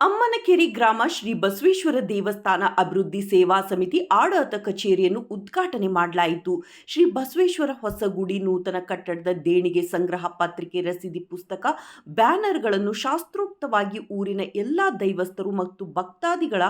ಅಮ್ಮನಕೆರೆ ಗ್ರಾಮ ಶ್ರೀ ಬಸವೇಶ್ವರ ದೇವಸ್ಥಾನ ಅಭಿವೃದ್ಧಿ ಸೇವಾ ಸಮಿತಿ ಆಡಳಿತ ಕಚೇರಿಯನ್ನು ಉದ್ಘಾಟನೆ ಮಾಡಲಾಯಿತು. ಶ್ರೀ ಬಸವೇಶ್ವರ ಹೊಸಗುಡಿ ನೂತನ ಕಟ್ಟಡದ ದೇಣಿಗೆ ಸಂಗ್ರಹ ಪತ್ರಿಕೆ ರಸೀದಿ ಪುಸ್ತಕ, ಬ್ಯಾನರ್ಗಳನ್ನು ಶಾಸ್ತ್ರೋಕ್ತವಾಗಿ ಊರಿನ ಎಲ್ಲ ದೈವಸ್ಥರು ಮತ್ತು ಭಕ್ತಾದಿಗಳ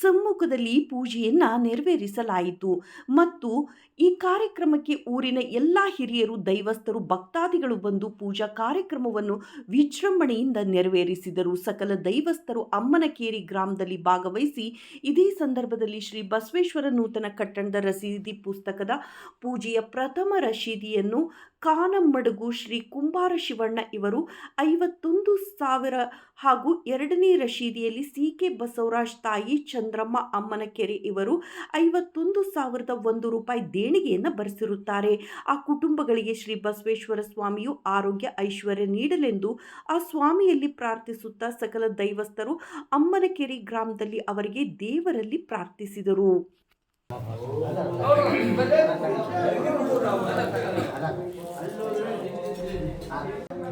ಸಮ್ಮುಖದಲ್ಲಿ ಪೂಜೆಯನ್ನ ನೆರವೇರಿಸಲಾಯಿತು. ಮತ್ತು ಈ ಕಾರ್ಯಕ್ರಮಕ್ಕೆ ಊರಿನ ಎಲ್ಲ ಹಿರಿಯರು, ದೈವಸ್ಥರು, ಭಕ್ತಾದಿಗಳು ಬಂದು ಪೂಜಾ ಕಾರ್ಯಕ್ರಮವನ್ನು ವಿಜೃಂಭಣೆಯಿಂದ ನೆರವೇರಿಸಿದರು. ಸಕಲ ದೈವಸ್ಥರು ಅಮ್ಮನಕೇರಿ ಗ್ರಾಮದಲ್ಲಿ ಭಾಗವಹಿಸಿ ಇದೇ ಸಂದರ್ಭದಲ್ಲಿ ಶ್ರೀ ಬಸವೇಶ್ವರ ನೂತನ ಕಟ್ಟಣದ ರಸೀದಿ ಪುಸ್ತಕದ ಪೂಜೆಯ ಪ್ರಥಮ ರಶೀದಿಯನ್ನು ಕಾನಮ್ಮಡಗು ಶ್ರೀ ಕುಂಬಾರ ಶಿವಣ್ಣ ಇವರು ಐವತ್ತೊಂದು ಸಾವಿರ ಹಾಗೂ ಎರಡನೇ ರಶೀದಿಯಲ್ಲಿ ಸಿ ಕೆ ಬಸವರಾಜ್ ತಾಯಿ ಚಂದ್ರಮ್ಮ ಅಮ್ಮನಕೆರೆ ಇವರು ಐವತ್ತೊಂದು ಸಾವಿರದ ಒಂದು ರೂಪಾಯಿ ದೇಣಿಗೆಯನ್ನು ಬರೆಸಿರುತ್ತಾರೆ. ಆ ಕುಟುಂಬಗಳಿಗೆ ಶ್ರೀ ಬಸವೇಶ್ವರ ಸ್ವಾಮಿಯು ಆರೋಗ್ಯ ಐಶ್ವರ್ಯ ನೀಡಲೆಂದು ಆ ಸ್ವಾಮಿಯಲ್ಲಿ ಪ್ರಾರ್ಥಿಸುತ್ತಾ ಸಕಲ ದೈವಸ್ಥರು ಅಮ್ಮನಕೆರೆ ಗ್ರಾಮದಲ್ಲಿ ಅವರಿಗೆ ದೇವರಲ್ಲಿ ಪ್ರಾರ್ಥಿಸಿದರು.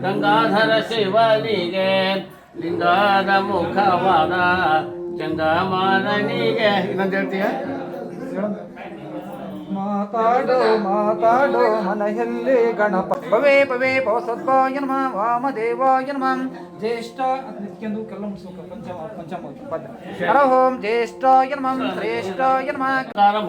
ಗಂಗಾಧರ ಶಿವನಿಗೆ ಲಿಂಗಾದ ಮುಖವಾದ ಜಂಗಮಾನನಿಗೆ ಇನ್ನೊಂದು ಹೇಳ್ತೀಯ? ಮಾತಾಡೋ ಮಾತಾಡೋ ಮನೆಯಲ್ಲಿ ಗಣಪ. ಪವೇ ಪವೇ ಪವಸತ್ವಾಯ ನಮ, ವಾಮದೇವಾಯ ನಮ. ಜ್ಯೇಷ್ಠ ನಿತ್ಯಂದು ಕೆಲ ಮುಗಿಸ್ಬೇಕು ಪಂಚ ಪಂಚಮ ಪದ ಹರ ಓಂ ಜ್ಯೇಷ್ಠಾಯ ನಮ, ಶ್ರೇಷ್ಠಾಯ ನಮ.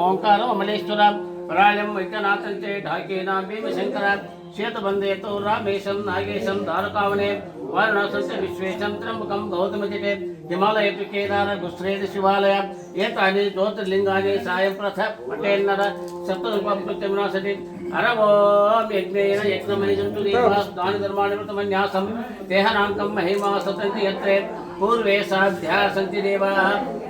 ಓಂಕಾರ ಅಮಲೇಶ್ವರ ಪರಾಳಂ ವೈದ್ಯನಾಥಂತೆ ಢಾಕೇನ ಭೀಮಶಂಕರ, ಶ್ವೇತಬಂಧೇತು ರಾಮೇಶಂ ನಾಗೇಶಂ ಧಾರಕಾವನೆ. वारणासस्य विश्वेशं त्र्यम्बकं गौतमतिटे हिमालयेपि केदार गुस्रेति शिवालय एतानि ज्योतिर्लिङ्गानि सायं प्रथ पटेन्नर सप्तरूपं कृत्यमुनासति अरवों महिमा सतन्ति यत्रे साध्या सन्ति देवाः।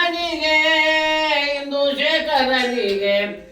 રે